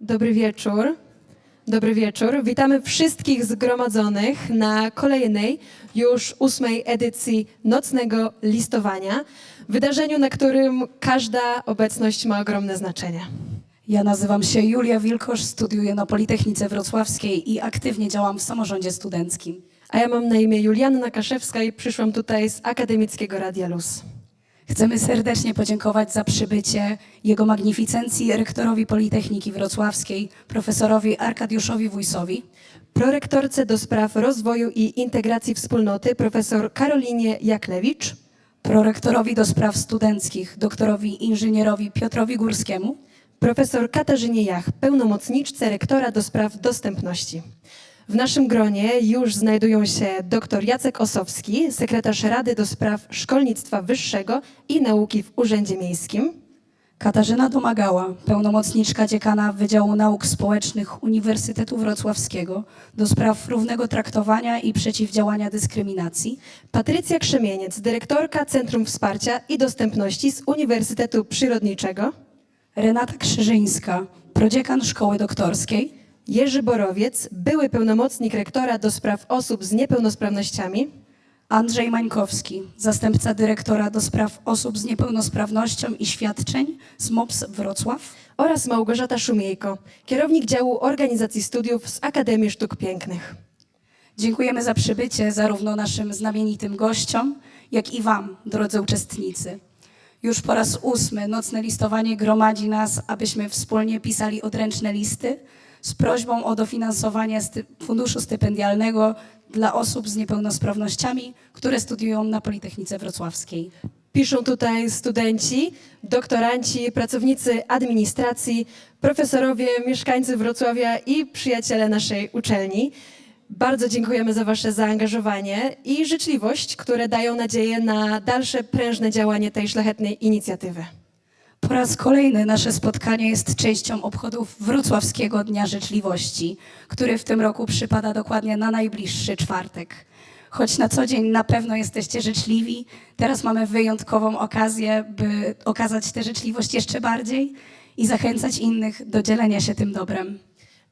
Dobry wieczór. Dobry wieczór. Witamy wszystkich zgromadzonych na kolejnej, już ósmej edycji Nocnego Listowania. Wydarzeniu, na którym każda obecność ma ogromne znaczenie. Ja nazywam się Julia Wilkosz, studiuję na Politechnice Wrocławskiej i aktywnie działam w samorządzie studenckim. A ja mam na imię Julianna Kaszewska i przyszłam tutaj z Akademickiego Radia Luz. Chcemy serdecznie podziękować za przybycie Jego Magnificencji rektorowi Politechniki Wrocławskiej, profesorowi Arkadiuszowi Wójsowi, Prorektorce do spraw rozwoju i integracji wspólnoty profesor Karolinie Jaklewicz, prorektorowi do spraw studenckich, doktorowi inżynierowi Piotrowi Górskiemu, profesor Katarzynie Jach, pełnomocniczce rektora do spraw dostępności. W naszym gronie już znajdują się dr Jacek Osowski, sekretarz Rady do spraw szkolnictwa wyższego i nauki w Urzędzie Miejskim, Katarzyna Domagała, pełnomocniczka dziekana Wydziału Nauk Społecznych Uniwersytetu Wrocławskiego do spraw równego traktowania i przeciwdziałania dyskryminacji, Patrycja Krzemieniec, dyrektorka Centrum Wsparcia i Dostępności z Uniwersytetu Przyrodniczego, Renata Krzyżyńska, prodziekan Szkoły Doktorskiej, Jerzy Borowiec, były pełnomocnik rektora do spraw osób z niepełnosprawnościami, Andrzej Mańkowski, zastępca dyrektora do spraw osób z niepełnosprawnością i świadczeń z MOPS Wrocław, oraz Małgorzata Szumiejko, kierownik działu organizacji studiów z Akademii Sztuk Pięknych. Dziękujemy za przybycie zarówno naszym znamienitym gościom, jak i Wam, drodzy uczestnicy. Już po raz ósmy nocne listowanie gromadzi nas, abyśmy wspólnie pisali odręczne listy z prośbą o dofinansowanie sty- funduszu stypendialnego dla osób z niepełnosprawnościami, które studiują na Politechnice Wrocławskiej. Piszą tutaj studenci, doktoranci, pracownicy administracji, profesorowie, mieszkańcy Wrocławia i przyjaciele naszej uczelni. Bardzo dziękujemy za Wasze zaangażowanie i życzliwość, które dają nadzieję na dalsze prężne działanie tej szlachetnej inicjatywy. Po raz kolejny nasze spotkanie jest częścią obchodów Wrocławskiego Dnia Życzliwości, który w tym roku przypada dokładnie na najbliższy czwartek. Choć na co dzień na pewno jesteście życzliwi, teraz mamy wyjątkową okazję, by okazać tę życzliwość jeszcze bardziej i zachęcać innych do dzielenia się tym dobrem.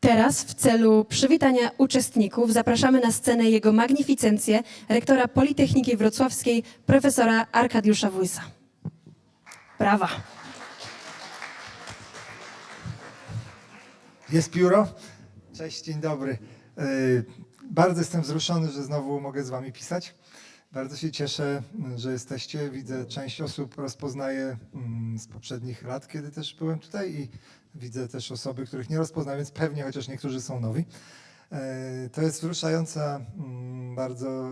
Teraz w celu przywitania uczestników zapraszamy na scenę jego magnificencję, rektora Politechniki Wrocławskiej, profesora Arkadiusza Wójsa. Brawa. Jest pióro? Cześć, dzień dobry. Yy, Bardzo jestem wzruszony, że znowu mogę z Wami pisać. Bardzo się cieszę, że jesteście. Widzę, część osób rozpoznaję mm, z poprzednich lat, kiedy też byłem tutaj i widzę też osoby, których nie rozpoznam, więc pewnie chociaż niektórzy są nowi. Yy, To jest wzruszająca mm, bardzo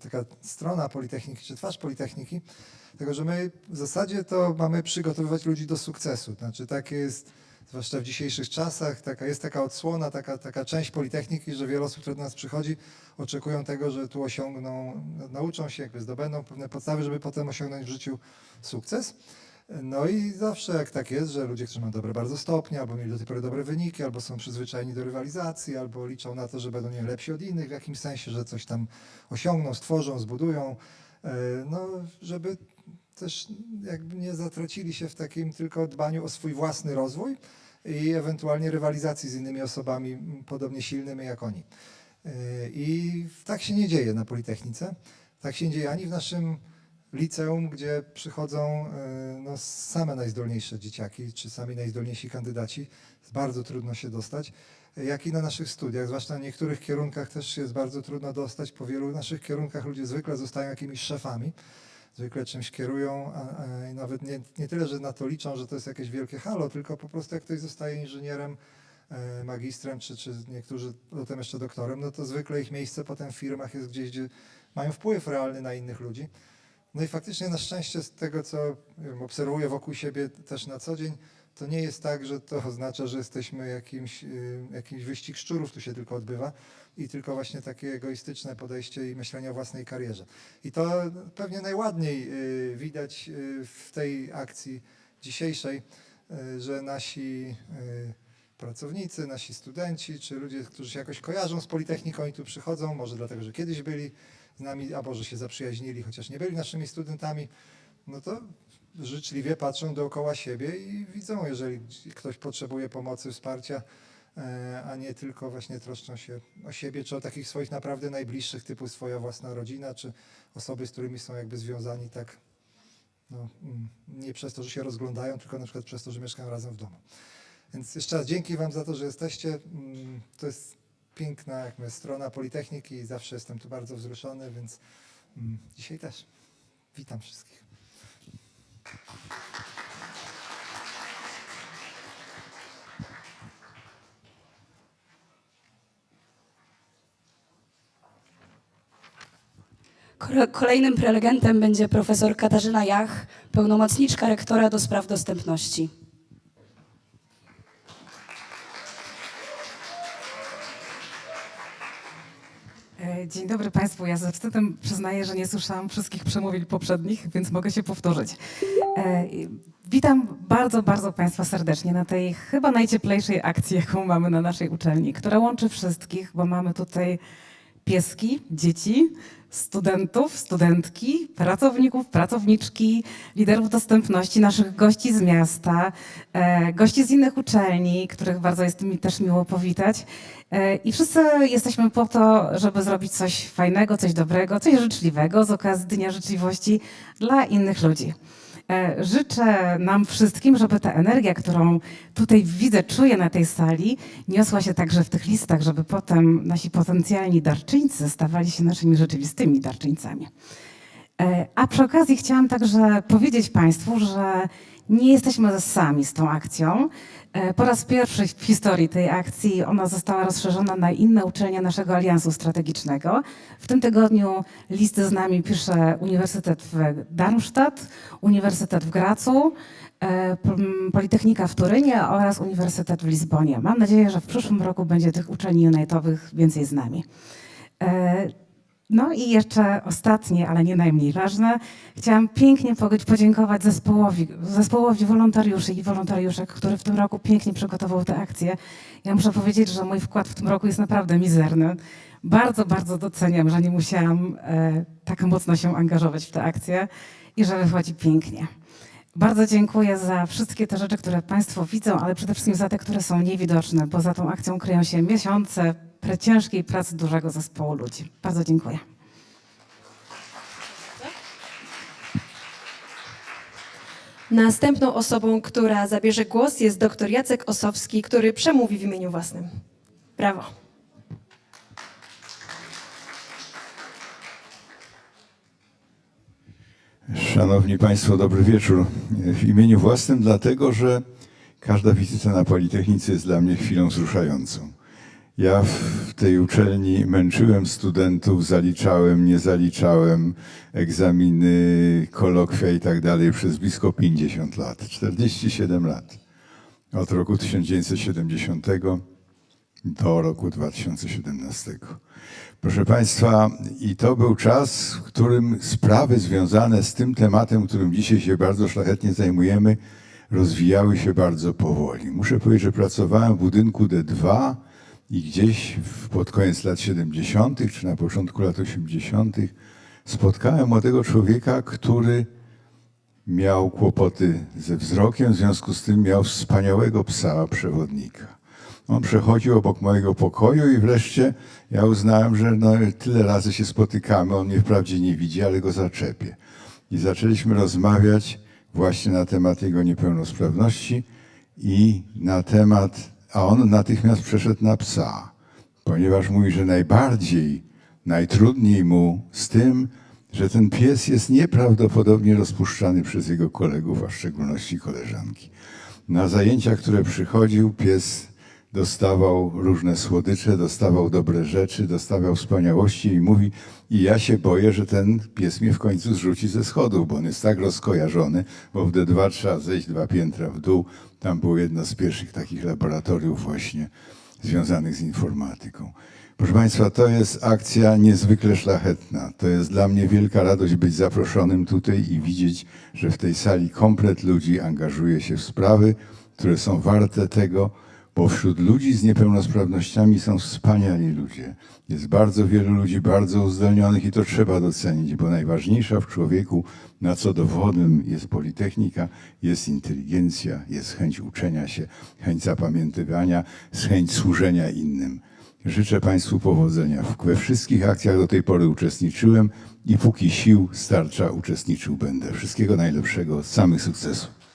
yy, taka strona Politechniki, czy twarz Politechniki, tego, że my w zasadzie to mamy przygotowywać ludzi do sukcesu. Znaczy takie jest zwłaszcza w dzisiejszych czasach, taka, jest taka odsłona, taka, taka część Politechniki, że wiele osób, które do nas przychodzi, oczekują tego, że tu osiągną, nauczą się, jakby zdobędą pewne podstawy, żeby potem osiągnąć w życiu sukces. No i zawsze jak tak jest, że ludzie, którzy mają dobre bardzo stopnie, albo mieli do tej pory dobre wyniki, albo są przyzwyczajeni do rywalizacji, albo liczą na to, że będą nie lepsi od innych w jakimś sensie, że coś tam osiągną, stworzą, zbudują, e, no żeby też jakby nie zatracili się w takim tylko dbaniu o swój własny rozwój i ewentualnie rywalizacji z innymi osobami podobnie silnymi jak oni. Yy, I tak się nie dzieje na Politechnice. Tak się nie dzieje ani w naszym liceum, gdzie przychodzą yy, no, same najzdolniejsze dzieciaki, czy sami najzdolniejsi kandydaci. Bardzo trudno się dostać. Jak i na naszych studiach, zwłaszcza na niektórych kierunkach też jest bardzo trudno dostać. Po wielu naszych kierunkach ludzie zwykle zostają jakimiś szefami zwykle czymś kierują, i nawet nie, nie tyle, że na to liczą, że to jest jakieś wielkie halo, tylko po prostu jak ktoś zostaje inżynierem, e, magistrem, czy, czy niektórzy potem jeszcze doktorem, no to zwykle ich miejsce potem w firmach jest gdzieś, gdzie mają wpływ realny na innych ludzi. No i faktycznie na szczęście z tego, co wiem, obserwuję wokół siebie też na co dzień, to nie jest tak, że to oznacza, że jesteśmy jakimś, y, jakiś wyścig szczurów tu się tylko odbywa i tylko właśnie takie egoistyczne podejście i myślenie o własnej karierze. I to pewnie najładniej y, widać y, w tej akcji dzisiejszej, że nasi pracownicy, nasi studenci, czy ludzie, którzy się jakoś kojarzą z Politechniką i tu przychodzą, może dlatego, że kiedyś byli z nami, albo że się zaprzyjaźnili, chociaż nie byli naszymi studentami, no to życzliwie patrzą dookoła siebie i widzą, jeżeli ktoś potrzebuje pomocy, wsparcia, e, a nie tylko właśnie troszczą się o siebie, czy o takich swoich naprawdę najbliższych, typu swoja własna rodzina, czy osoby, z którymi są jakby związani tak, no, mm, nie przez to, że się rozglądają, tylko na przykład przez to, że mieszkają razem w domu. Więc jeszcze raz dzięki Wam za to, że jesteście. Mm, To jest piękna jak mówię, strona Politechniki i zawsze jestem tu bardzo wzruszony, więc mm, dzisiaj też. Witam wszystkich. Kole- Kolejnym prelegentem będzie profesor Katarzyna Jach, pełnomocniczka rektora do spraw dostępności. E, Dzień dobry Państwu. Ja ze wstydem przyznaję, że nie słyszałam wszystkich przemówień poprzednich, więc mogę się powtórzyć. E, Witam bardzo, bardzo Państwa serdecznie na tej chyba najcieplejszej akcji, jaką mamy na naszej uczelni, która łączy wszystkich, bo mamy tutaj pieski, dzieci, studentów, studentki, pracowników, pracowniczki, liderów dostępności, naszych gości z miasta, e, gości z innych uczelni, których bardzo jest mi też miło powitać. E, I wszyscy jesteśmy po to, żeby zrobić coś fajnego, coś dobrego, coś życzliwego z okazji Dnia Życzliwości dla innych ludzi. E, Życzę nam wszystkim, żeby ta energia, którą tutaj widzę, czuję na tej sali, niosła się także w tych listach, żeby potem nasi potencjalni darczyńcy stawali się naszymi rzeczywistymi darczyńcami. E, A przy okazji chciałam także powiedzieć Państwu, że nie jesteśmy sami z tą akcją. E, Po raz pierwszy w historii tej akcji ona została rozszerzona na inne uczelnie naszego Aliansu Strategicznego. W tym tygodniu listy z nami pisze Uniwersytet w Darmstadt, Uniwersytet w Gracu, e, Politechnika w Turynie oraz Uniwersytet w Lizbonie. Mam nadzieję, że w przyszłym roku będzie tych uczelni unitowych więcej z nami. No i jeszcze ostatnie, ale nie najmniej ważne, chciałam pięknie podziękować zespołowi, zespołowi wolontariuszy i wolontariuszek, który w tym roku pięknie przygotował tę akcję. Ja muszę powiedzieć, że mój wkład w tym roku jest naprawdę mizerny. Bardzo, bardzo doceniam, że nie musiałam e, tak mocno się angażować w tę akcję i że wychodzi pięknie. Bardzo dziękuję za wszystkie te rzeczy, które Państwo widzą, ale przede wszystkim za te, które są niewidoczne, bo za tą akcją kryją się miesiące ciężkiej pracy dużego zespołu ludzi. Bardzo dziękuję. Następną osobą, która zabierze głos jest dr Jacek Osowski, który przemówi w imieniu własnym. Brawo. Szanowni Państwo, dobry wieczór. W imieniu własnym, dlatego że każda wizyta na Politechnice jest dla mnie chwilą wzruszającą. Ja w tej uczelni męczyłem studentów, zaliczałem, nie zaliczałem, egzaminy, kolokwia i tak dalej przez blisko 50 lat, 47 lat. Od roku 1970 do roku 2017. Proszę Państwa, i to był czas, w którym sprawy związane z tym tematem, którym dzisiaj się bardzo szlachetnie zajmujemy, rozwijały się bardzo powoli. Muszę powiedzieć, że pracowałem w budynku D2 i gdzieś pod koniec lat 70. czy na początku lat 80. spotkałem młodego człowieka, który miał kłopoty ze wzrokiem, w związku z tym miał wspaniałego psa przewodnika. On przechodził obok mojego pokoju i wreszcie ja uznałem, że no, tyle razy się spotykamy, on mnie wprawdzie nie widzi, ale go zaczepię. I zaczęliśmy rozmawiać właśnie na temat jego niepełnosprawności i na temat, a on natychmiast przeszedł na psa, ponieważ mówi, że najbardziej, najtrudniej mu z tym, że ten pies jest nieprawdopodobnie rozpuszczany przez jego kolegów, a w szczególności koleżanki. Na zajęcia, które przychodził, pies dostawał różne słodycze, dostawał dobre rzeczy, dostawał wspaniałości i mówi, i ja się boję, że ten pies mnie w końcu zrzuci ze schodów, bo on jest tak rozkojarzony, bo w D2 trzeba zejść dwa piętra w dół. Tam było jedno z pierwszych takich laboratoriów właśnie związanych z informatyką. Proszę Państwa, to jest akcja niezwykle szlachetna. To jest dla mnie wielka radość być zaproszonym tutaj i widzieć, że w tej sali komplet ludzi angażuje się w sprawy, które są warte tego, bo wśród ludzi z niepełnosprawnościami są wspaniali ludzie. Jest bardzo wielu ludzi bardzo uzdolnionych i to trzeba docenić, bo najważniejsza w człowieku, na co dowodem jest Politechnika, jest inteligencja, jest chęć uczenia się, chęć zapamiętywania, chęć służenia innym. Życzę Państwu powodzenia. We wszystkich akcjach do tej pory uczestniczyłem i póki sił starcza uczestniczył będę. Wszystkiego najlepszego, samych sukcesów.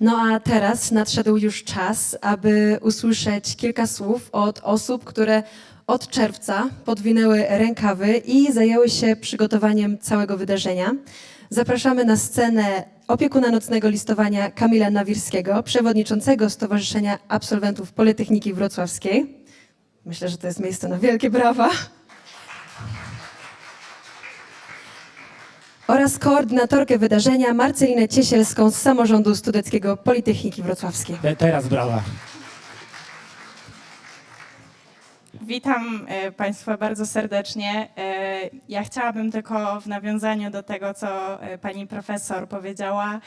No a teraz nadszedł już czas, aby usłyszeć kilka słów od osób, które od czerwca podwinęły rękawy i zajęły się przygotowaniem całego wydarzenia. Zapraszamy na scenę opiekuna nocnego listowania Kamila Nawirskiego, przewodniczącego Stowarzyszenia Absolwentów Politechniki Wrocławskiej. Myślę, że to jest miejsce na wielkie brawa. Oraz koordynatorkę wydarzenia Marcelinę Ciesielską z Samorządu Studenckiego Politechniki Wrocławskiej. Te, teraz brawa. Witam e, Państwa bardzo serdecznie. E, Ja chciałabym tylko w nawiązaniu do tego, co e, pani profesor powiedziała,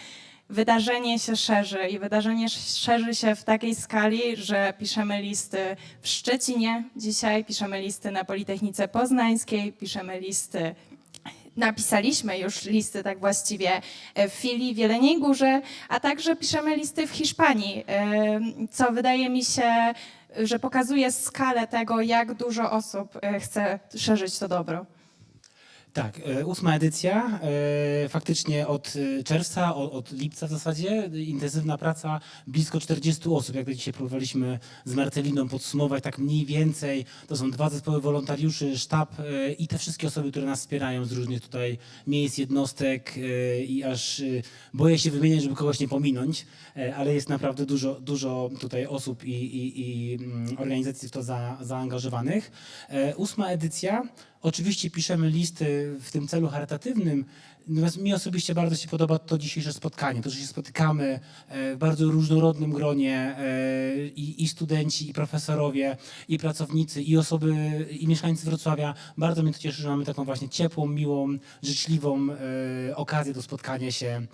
wydarzenie się szerzy i wydarzenie sz- szerzy się w takiej skali, że piszemy listy w Szczecinie dzisiaj, piszemy listy na Politechnice Poznańskiej, piszemy listy Napisaliśmy już listy, tak właściwie, e, w filii w Jeleniej Górze, a także piszemy listy w Hiszpanii, e, co wydaje mi się, że pokazuje skalę tego, jak dużo osób e, chce szerzyć to dobro. Tak, e, ósma edycja, e, faktycznie od e, czerwca, od, lipca w zasadzie, intensywna praca, blisko 40 osób, jak dzisiaj próbowaliśmy z Marceliną podsumować, tak mniej więcej, to są dwa zespoły wolontariuszy, sztab i te wszystkie osoby, które nas wspierają z różnych tutaj miejsc, jednostek i aż boję się wymieniać, żeby kogoś nie pominąć, ale jest naprawdę dużo, dużo tutaj osób i, i, i mm, organizacji w to za, zaangażowanych. Ósma edycja, Oczywiście piszemy listy w tym celu charytatywnym, natomiast mi osobiście bardzo się podoba to dzisiejsze spotkanie, to, że się spotykamy e, w bardzo różnorodnym gronie e, i, i studenci, i profesorowie, i pracownicy, i osoby, i mieszkańcy Wrocławia. Bardzo mnie to cieszy, że mamy taką właśnie ciepłą, miłą, życzliwą e, okazję do spotkania się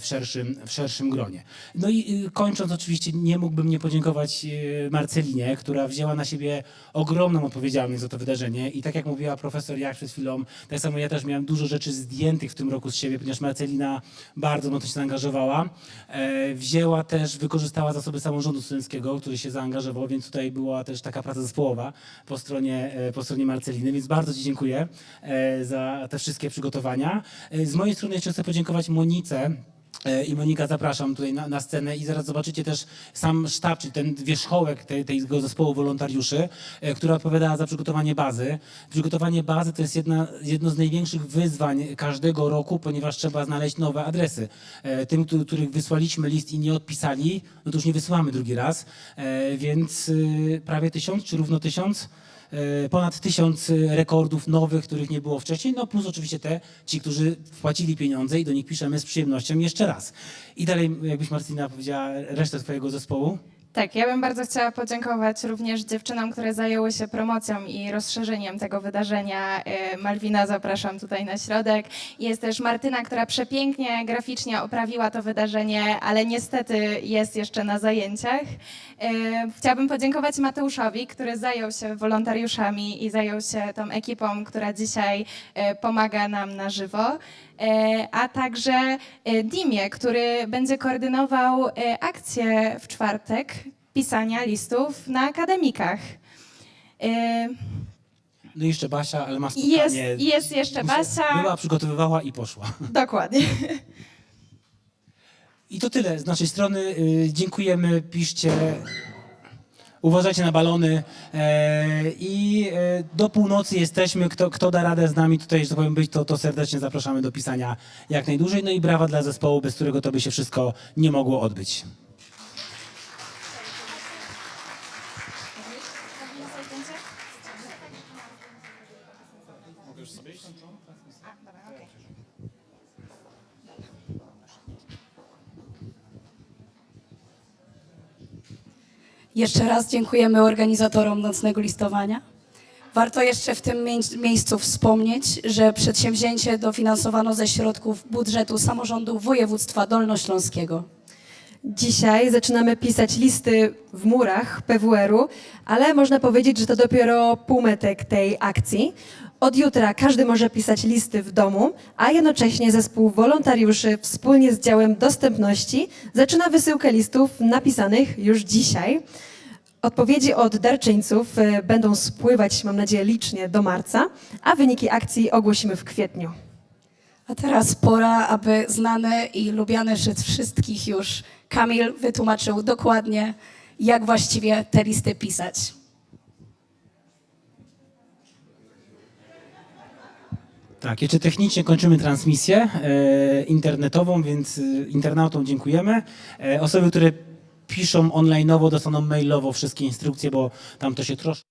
w szerszym, w szerszym gronie. No i y, kończąc oczywiście nie mógłbym nie podziękować Marcelinie, która wzięła na siebie ogromną odpowiedzialność za to wydarzenie i tak jak mówiła profesor jak przed chwilą, tak samo ja też miałem dużo rzeczy zdjętych w tym roku z siebie, ponieważ Marcelina bardzo mocno się zaangażowała. E, wzięła też, wykorzystała zasoby samorządu studenckiego, który się zaangażował, więc tutaj była też taka praca zespołowa po stronie, e, po stronie Marceliny, więc bardzo Ci dziękuję e, za te wszystkie przygotowania. Z mojej strony jeszcze chcę podziękować Monice, I Monika, zapraszam tutaj na, na scenę i zaraz zobaczycie też sam sztab, czyli ten wierzchołek tej, tego zespołu wolontariuszy, e, która odpowiadała za przygotowanie bazy. Przygotowanie bazy to jest jedna, jedno z największych wyzwań każdego roku, ponieważ trzeba znaleźć nowe adresy. E, Tym, któ- których wysłaliśmy list i nie odpisali, no to już nie wysyłamy drugi raz, E, więc y, prawie tysiąc, czy równo tysiąc e, ponad tysiąc e, rekordów nowych, których nie było wcześniej, no plus oczywiście te, ci, którzy wpłacili pieniądze i do nich piszemy z przyjemnością jeszcze raz. I dalej, jakbyś Marcina powiedziała resztę swojego zespołu. Tak, ja bym bardzo chciała podziękować również dziewczynom, które zajęły się promocją i rozszerzeniem tego wydarzenia. E, Malwina, zapraszam tutaj na środek. Jest też Martyna, która przepięknie graficznie oprawiła to wydarzenie, ale niestety jest jeszcze na zajęciach. E, Chciałabym podziękować Mateuszowi, który zajął się wolontariuszami i zajął się tą ekipą, która dzisiaj e, pomaga nam na żywo. E, a także e, Dimie, który będzie koordynował e, akcję w czwartek pisania listów na akademikach. No i jeszcze Basia, ale ma spotkanie. jest, jest jeszcze Basia. Była, przygotowywała i poszła. Dokładnie. I to tyle z naszej strony. Y, Dziękujemy, piszcie. Uważajcie na balony e, i e, do północy jesteśmy. Kto, kto da radę z nami tutaj, że tak powiem, być, to, to serdecznie zapraszamy do pisania jak najdłużej. No i brawa dla zespołu, bez którego to by się wszystko nie mogło odbyć. Jeszcze raz dziękujemy organizatorom nocnego listowania. Warto jeszcze w tym mie- miejscu wspomnieć, że przedsięwzięcie dofinansowano ze środków budżetu samorządu województwa dolnośląskiego. Dzisiaj zaczynamy pisać listy w murach PWR-u, ale można powiedzieć, że to dopiero półmetek tej akcji. Od jutra każdy może pisać listy w domu, a jednocześnie zespół wolontariuszy wspólnie z działem dostępności zaczyna wysyłkę listów napisanych już dzisiaj. Odpowiedzi od darczyńców e, będą spływać, mam nadzieję, licznie do marca, a wyniki akcji ogłosimy w kwietniu. A teraz pora, aby znany i lubiany przez wszystkich już Kamil wytłumaczył dokładnie, jak właściwie te listy pisać. Tak, jeszcze technicznie kończymy transmisję e, internetową, więc e, internautom dziękujemy. E, osoby, które piszą online'owo, dostaną mailowo wszystkie instrukcje, bo tam to się troszkę